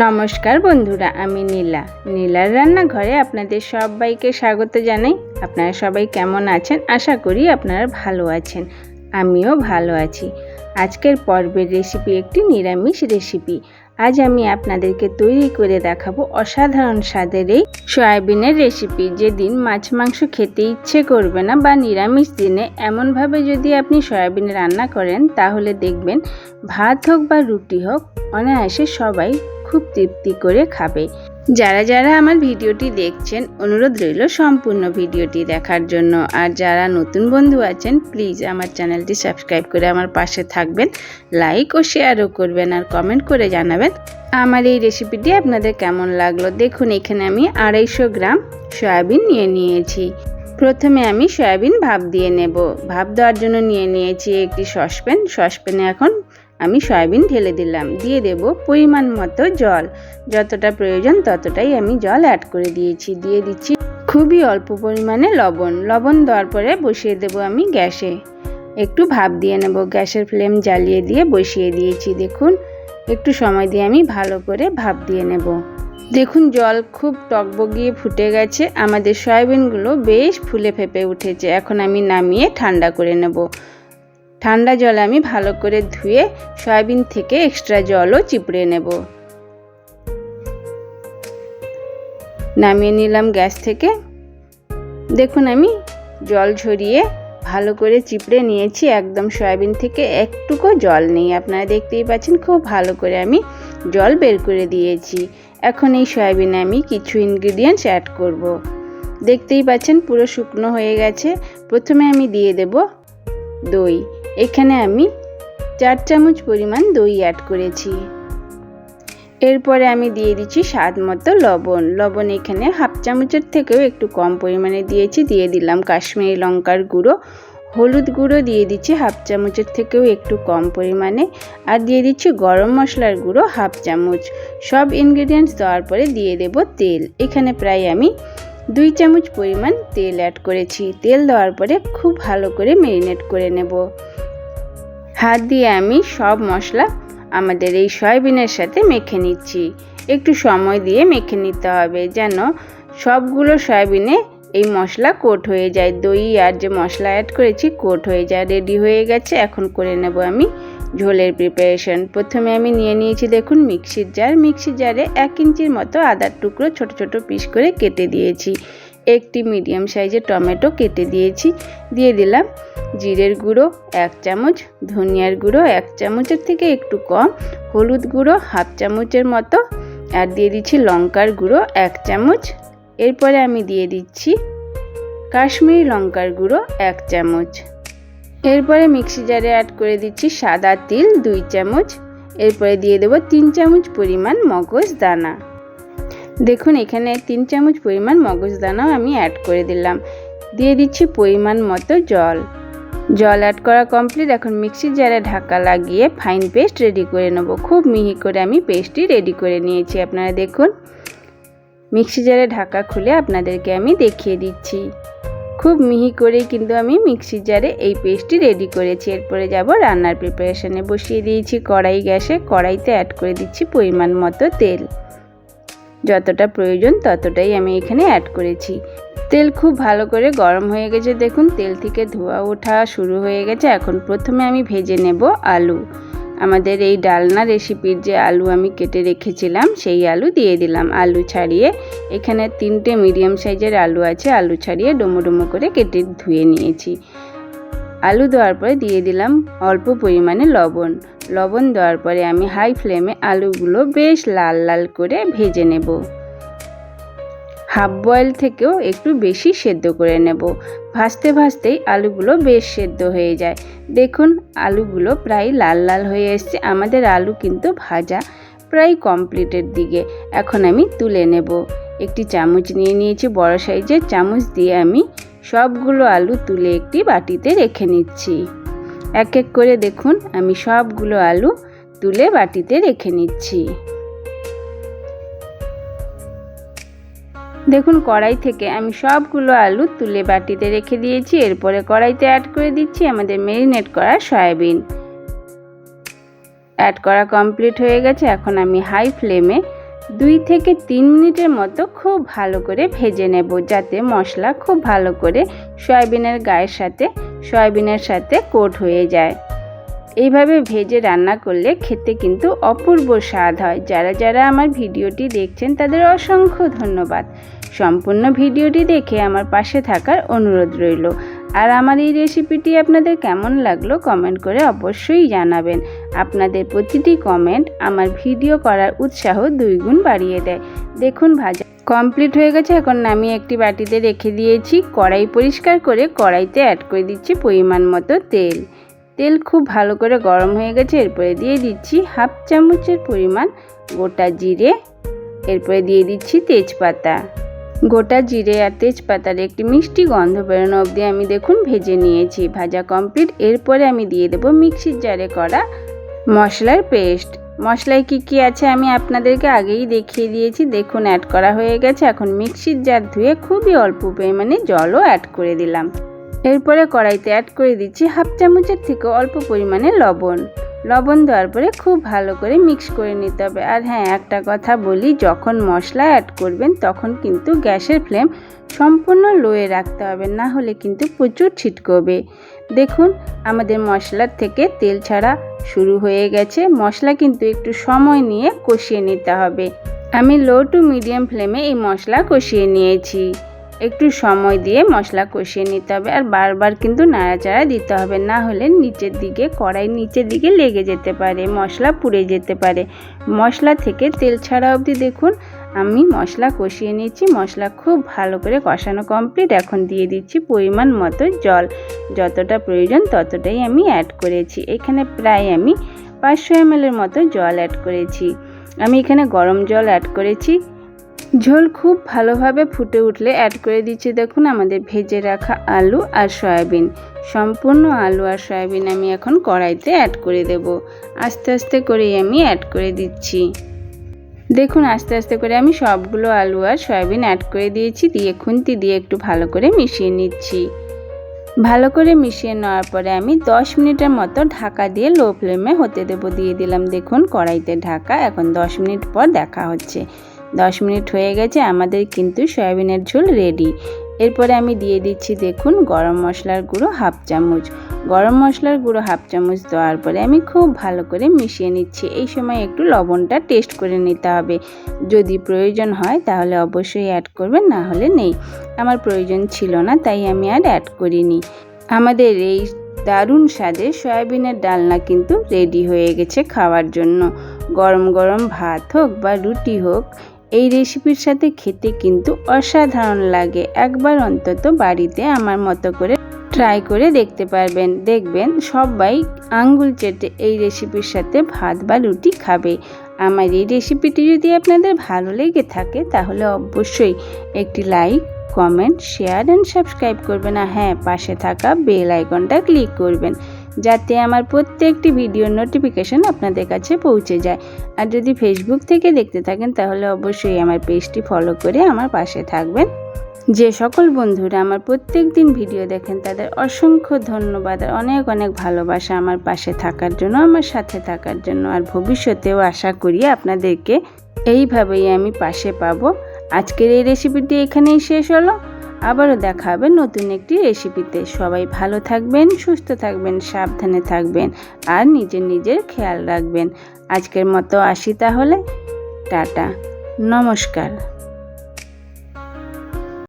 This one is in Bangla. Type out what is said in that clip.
নমস্কার বন্ধুরা, আমি নীলা। নীলার রান্নাঘরে আপনাদের সবাইকে স্বাগত জানাই। আপনারা সবাই কেমন আছেন? আশা করি আপনারা ভালো আছেন। আমিও ভালো আছি। আজকের পর্বের রেসিপি একটি নিরামিষ রেসিপি আজ আমি আপনাদেরকে তৈরি করে দেখাবো অসাধারণ স্বাদের এই সয়াবিনের রেসিপি যেদিন মাছ মাংস খেতে ইচ্ছে করবে না বা নিরামিষ দিনে এমনভাবে যদি আপনি সয়াবিন রান্না করেন, তাহলে দেখবেন ভাত হোক বা রুটি হোক, অনায়াসে সবাই খুব তৃপ্তি করে খাবে। যারা যারা আমার ভিডিওটি দেখছেন, অনুরোধ রইল সম্পূর্ণ ভিডিওটি দেখার জন্য। আর যারা নতুন বন্ধু আছেন প্লিজ আমার চ্যানেলটি সাবস্ক্রাইব করে আমার পাশে থাকবেন। লাইক ও শেয়ারও করবেন আর কমেন্ট করে জানাবেন আমার এই রেসিপিটি আপনাদের কেমন লাগল। দেখুন, এখানে আমি আড়াইশো গ্রাম সয়াবিন নিয়ে নিয়েছি। প্রথমে আমি সয়াবিন ভাপ দিয়ে নেব। ভাপ দেওয়ার জন্য নিয়ে নিয়েছি একটি সসপ্যান। সসপ্যানে এখন আমি সয়াবিন ঢেলে দিলাম। দিয়ে দেব পরিমাণ মতো জল। যতটা প্রয়োজন ততটাই আমি জল অ্যাড করে দিয়েছি। দিয়ে দিচ্ছি খুবই অল্প পরিমাণে লবণ। লবণ দেওয়ার পরে বসিয়ে দেব আমি গ্যাসে। একটু ভাপ দিয়ে নেব। গ্যাসের ফ্লেম জ্বালিয়ে দিয়ে বসিয়ে দিয়েছি। দেখুন, একটু সময় দিয়ে আমি ভালো করে ভাপ দিয়ে নেব। দেখুন, জল খুব টকবগিয়ে ফুটে গেছে। আমাদের সয়াবিনগুলো বেশ ফুলে ফেপে উঠেছে। এখন আমি নামিয়ে ঠান্ডা করে নেব। ঠান্ডা জল আমি ভালো করে ধুয়ে সয়াবিন থেকে এক্সট্রা জলও চিপড়ে নেব। নামিয়ে নিলাম গ্যাস থেকে। দেখুন আমি জল ঝরিয়ে ভালো করে চিপড়ে নিয়েছি, একদম সয়াবিন থেকে একটুকু জল নেই। আপনারা দেখতেই পাচ্ছেন খুব ভালো করে আমি জল বের করে দিয়েছি। এখন এই সয়াবিনে আমি কিছু ইনগ্রিডিয়েন্টস অ্যাড করব। দেখতেই পাচ্ছেন পুরো শুকনো হয়ে গেছে। প্রথমে আমি দিয়ে দেব দই। এখানে আমি চার চামচ পরিমাণ দই অ্যাড করেছি। এরপরে আমি দিয়ে দিচ্ছি স্বাদ মতো লবণ। লবণ এখানে হাফ চামচের থেকেও একটু কম পরিমাণে দিয়েছি। দিয়ে দিলাম কাশ্মীরি লঙ্কার গুঁড়ো। হলুদ গুঁড়ো দিয়ে দিচ্ছি হাফ চামচের থেকেও একটু কম পরিমাণে। আর দিয়ে দিচ্ছি গরম মশলার গুঁড়ো হাফ চামচ। সব ইনগ্রিডিয়েন্টস দেওয়ার পরে দিয়ে দেব তেল। এখানে প্রায় আমি দুই চামচ পরিমাণ তেল অ্যাড করেছি। তেল দেওয়ার পরে খুব ভালো করে মেরিনেট করে নেব। হাত দিয়ে আমি সব মশলা আমাদের এই সয়াবিনের সাথে মেখে নিচ্ছি। একটু সময় দিয়ে মেখে নিতে হবে যেন সবগুলো সয়াবিনে এই মশলা কোট হয়ে যায়। দই আর যে মশলা অ্যাড করেছি কোট হয়ে যায়। রেডি হয়ে গেছে। এখন করে নেব আমি ঝোলের প্রিপারেশন প্রথমে আমি নিয়ে নিয়েছি দেখুন মিক্সির জার মিক্সির জারে এক ইঞ্চির মতো আদার টুকরো ছোট ছোট পিস করে কেটে দিয়েছি। একটি মিডিয়াম সাইজের টমেটো কেটে দিয়েছি। দিয়ে দিলাম জিরের গুঁড়ো এক চামচ, ধনিয়ার গুঁড়ো এক চামচের থেকে একটু কম, হলুদ গুঁড়ো হাফ চামচের মতো আর দিয়ে দিচ্ছি লঙ্কার গুঁড়ো এক চামচ। এরপরে আমি দিয়ে দিচ্ছি কাশ্মীরি লঙ্কার গুঁড়ো এক চামচ। এরপরে মিক্সি জারে অ্যাড করে দিচ্ছি সাদা তিল দুই চামচ। এরপরে দিয়ে দেবো তিন চামচ পরিমাণ মগজ দানা। দেখুন, এখানে তিন চামচ পরিমাণ মগজ দানাও আমি অ্যাড করে দিলাম। দিয়ে দিচ্ছি পরিমাণ মতো জল। জল অ্যাড করা কমপ্লিট এখন মিক্সির জারে ঢাকা লাগিয়ে ফাইন পেস্ট রেডি করে নেব, খুব মিহি করে আমি পেস্টটি রেডি করে নিয়েছি। আপনারা দেখুন মিক্সি জারে ঢাকা খুলে আপনাদেরকে আমি দেখিয়ে দিচ্ছি। খুব মিহি করেই কিন্তু আমি মিক্সি জারে এই পেস্টটি রেডি করেছি। এরপরে যাব রান্নার প্রিপারেশনে বসিয়ে দিয়েছি কড়াই গ্যাসে। কড়াইতে অ্যাড করে দিচ্ছি পরিমাণ মতো তেল। যতটা প্রয়োজন ততটাই আমি এখানে অ্যাড করেছি। তেল খুব ভালো করে গরম হয়ে গেছে দেখুন, তেল থেকে ধোয়া ওঠা শুরু হয়ে গেছে। এখন প্রথমে আমি ভেজে নেব আলু। আমাদের এই ডালনা রেসিপির যে আলু আমি কেটে রেখেছিলাম, সেই আলু দিয়ে দিলাম। আলু ছাড়িয়ে এখানে তিনটে মিডিয়াম সাইজের আলু আছে, আলু ছাড়িয়ে ডোমো ডোমো করে কেটে ধুয়ে নিয়েছি। আলু দেওয়ার পরে দিয়ে দিলাম অল্প পরিমাণে লবণ। লবণ দেওয়ার পরে আমি হাই ফ্লেমে আলুগুলো বেশ লাল লাল করে ভেজে নেব। হাফ বয়েল থেকেও একটু বেশি সেদ্ধ করে নেব। ভাজতে ভাজতেই আলুগুলো বেশ সেদ্ধ হয়ে যায়। দেখুন, আলুগুলো প্রায় লাল লাল হয়ে এসছে। আমাদের আলু কিন্তু ভাজা প্রায় কমপ্লিটের দিকে। এখন আমি তুলে নেব। একটি চামচ নিয়ে নিয়েছি বড় সাইজের। চামচ দিয়ে আমি সবগুলো আলু তুলে একটি বাটিতে রেখে নিচ্ছি। এক এক করে দেখুন, আমি সবগুলো আলু তুলে বাটিতে রেখে নিচ্ছি। দেখুন, কড়াই থেকে আমি সবগুলো আলু তুলে বাটিতে রেখে দিয়েছি। এরপরে কড়াইতে অ্যাড করে দিচ্ছি আমাদের মেরিনেট করা সয়াবিন। অ্যাড করা কমপ্লিট হয়ে গেছে। এখন আমি হাই ফ্লেমে দুই থেকে তিন মিনিটের মতো খুব ভালো করে ভেজে নেব, যাতে মশলা খুব ভালো করে সয়াবিনের গায়ের সাথে, সয়াবিনের সাথে কোট হয়ে যায়। এইভাবে ভেজে রান্না করলে খেতে কিন্তু অপূর্ব স্বাদ হয়। যারা যারা আমার ভিডিওটি দেখছেন, তাদের অসংখ্য ধন্যবাদ। সম্পূর্ণ ভিডিওটি দেখে আমার পাশে থাকার অনুরোধ রইল। আর আমার এই রেসিপিটি আপনাদের কেমন লাগল কমেন্ট করে অবশ্যই জানাবেন। আপনাদের প্রতিটি কমেন্ট আমার ভিডিও করার উৎসাহ দুই গুণ বাড়িয়ে দেয়। দেখুন ভাজা কমপ্লিট হয়ে গেছে, এখন আমি একটি বাটিতে রেখে দিয়েছি। কড়াই পরিষ্কার করে কড়াইতে অ্যাড করে দিচ্ছি পরিমাণ মতো তেল। তেল খুব ভালো করে গরম হয়ে গেছে, এরপরে দিয়ে দিচ্ছি হাফ চামচের পরিমাণ গোটা জিরে। এরপরে দিয়ে দিচ্ছি তেজপাতা। গোটা জিরে আর তেজপাতার একটি মিষ্টি গন্ধ বেরোনো অবধি আমি দেখুন ভেজে নিয়েছি। ভাজা কমপ্লিট এরপরে আমি দিয়ে দেবো মিক্সির জারে করা মশলার পেস্ট মশলায় কি কি আছে আমি আপনাদেরকে আগেই দেখিয়ে দিয়েছি। দেখুন অ্যাড করা হয়ে গেছে। এখন মিক্সির জার ধুয়ে খুবই অল্প পরিমাণে জলও অ্যাড করে দিলাম। এরপরে কড়াইতে অ্যাড করে দিচ্ছি হাফ চামচের থেকে অল্প পরিমাণে লবণ। লবণ দেওয়ার পরে খুব ভালো করে মিক্স করে নিতে হবে। আর হ্যাঁ একটা কথা বলি, যখন মশলা অ্যাড করবেন, তখন কিন্তু গ্যাসের ফ্লেম সম্পূর্ণ লোয়ে রাখতে হবে, না হলে কিন্তু প্রচুর ছিটকবে। দেখুন, আমাদের মশলার থেকে তেল ছাড়া শুরু হয়ে গেছে। মশলা কিন্তু একটু সময় নিয়ে কষিয়ে নিতে হবে। আমি লো টু মিডিয়াম ফ্লেমে এই মশলা কষিয়ে নিয়েছি। একটু সময় দিয়ে মশলা কষিয়ে নিতে হবে আর বারবার কিন্তু নাড়াচাড়া দিতে হবে। না হলে নিচের দিকে, কড়াই নিচের দিকে লেগে যেতে পারে, মশলা পুড়ে যেতে পারে। মশলা থেকে তেল ছাড়া অবধি দেখুন, আমি মশলা কষিয়ে নিয়েছি, মশলা খুব ভালো করে কষানো কমপ্লিট এখন দিয়ে দিচ্ছি পরিমাণ মতো জল। যতটা প্রয়োজন ততটাই আমি অ্যাড করেছি। এখানে প্রায় আমি পাঁচশো এমএলের মতো জল অ্যাড করেছি। আমি এখানে গরম জল অ্যাড করেছি। ঝোল খুব ভালোভাবে ফুটে উঠলে অ্যাড করে দিচ্ছি দেখুন আমাদের ভেজে রাখা আলু আর সয়াবিন। সম্পূর্ণ আলু আর সয়াবিন আমি এখন কড়াইতে অ্যাড করে দেব। আস্তে আস্তে করেই আমি অ্যাড করে দিচ্ছি। দেখুন আস্তে আস্তে করে আমি সবগুলো আলু আর সয়াবিন অ্যাড করে দিয়েছি, দিয়ে খুন্তি দিয়ে একটু ভালো করে মিশিয়ে নিচ্ছি। ভালো করে মিশিয়ে নেওয়ার পরে আমি 10 মিনিটের মতো ঢাকা দিয়ে লো ফ্লেমে হতে দেবো। দিয়ে দিলাম দেখুন কড়াইতে ঢাকা, এখন 10 মিনিট পর দেখা হচ্ছে। দশ মিনিট হয়ে গেছে, আমাদের কিন্তু সয়াবিনের ঝোল রেডি এরপরে আমি দিয়ে দিচ্ছি দেখুন গরম মশলার গুঁড়ো হাফ চামচ। গরম মশলার গুঁড়ো হাফ চামচ দেওয়ার পরে আমি খুব ভালো করে মিশিয়ে নিচ্ছি। এই সময় একটু লবণটা টেস্ট করে নিতে হবে। যদি প্রয়োজন হয় তাহলে অবশ্যই অ্যাড করবেন, না হলে নেই। আমার প্রয়োজন ছিল না, তাই আমি আর অ্যাড করিনি। আমাদের এই দারুণ স্বাদে সয়াবিনের ডালনা কিন্তু রেডি হয়ে গেছে খাওয়ার জন্য। গরম গরম ভাত হোক বা রুটি হোক এই রেসিপির সাথে খেতে কিন্তু অসাধারণ লাগে। একবার অন্তত বাড়িতে আমার মতো করে ট্রাই করে দেখতে পারবেন। দেখবেন সবাই আঙ্গুল চেটে এই রেসিপির সাথে ভাত বা রুটি খাবে। আমার এই রেসিপিটি যদি আপনাদের ভালো লেগে থাকে, তাহলে অবশ্যই একটি like comment share and subscribe করবেন। আর হ্যাঁ পাশে থাকা বেল আইকনটা ক্লিক করবেন। যাতে আমার প্রত্যেকটি ভিডিওর নোটিফিকেশন আপনাদের কাছে পৌঁছে যায়। আর যদি ফেসবুক থেকে দেখতে থাকেন, তাহলে অবশ্যই আমার পেজটি ফলো করে আমার পাশে থাকবেন। যে সকল বন্ধুরা আমার প্রত্যেক দিন ভিডিও দেখেন, তাদের অসংখ্য ধন্যবাদ আর অনেক অনেক ভালোবাসা আমার পাশে থাকার জন্য, আমার সাথে থাকার জন্য। আর ভবিষ্যতেও আশা করি আপনাদেরকে এইভাবেই আমি পাশে পাবো। আজকের এই রেসিপিটি এখানেই শেষ হলো। আবারও দেখা হবে নতুন একটি রেসিপিতে সবাই ভালো থাকবেন, সুস্থ থাকবেন, সাবধানে থাকবেন আর নিজের নিজের খেয়াল রাখবেন। আজকের মতো আসি তাহলে। টাটা। নমস্কার।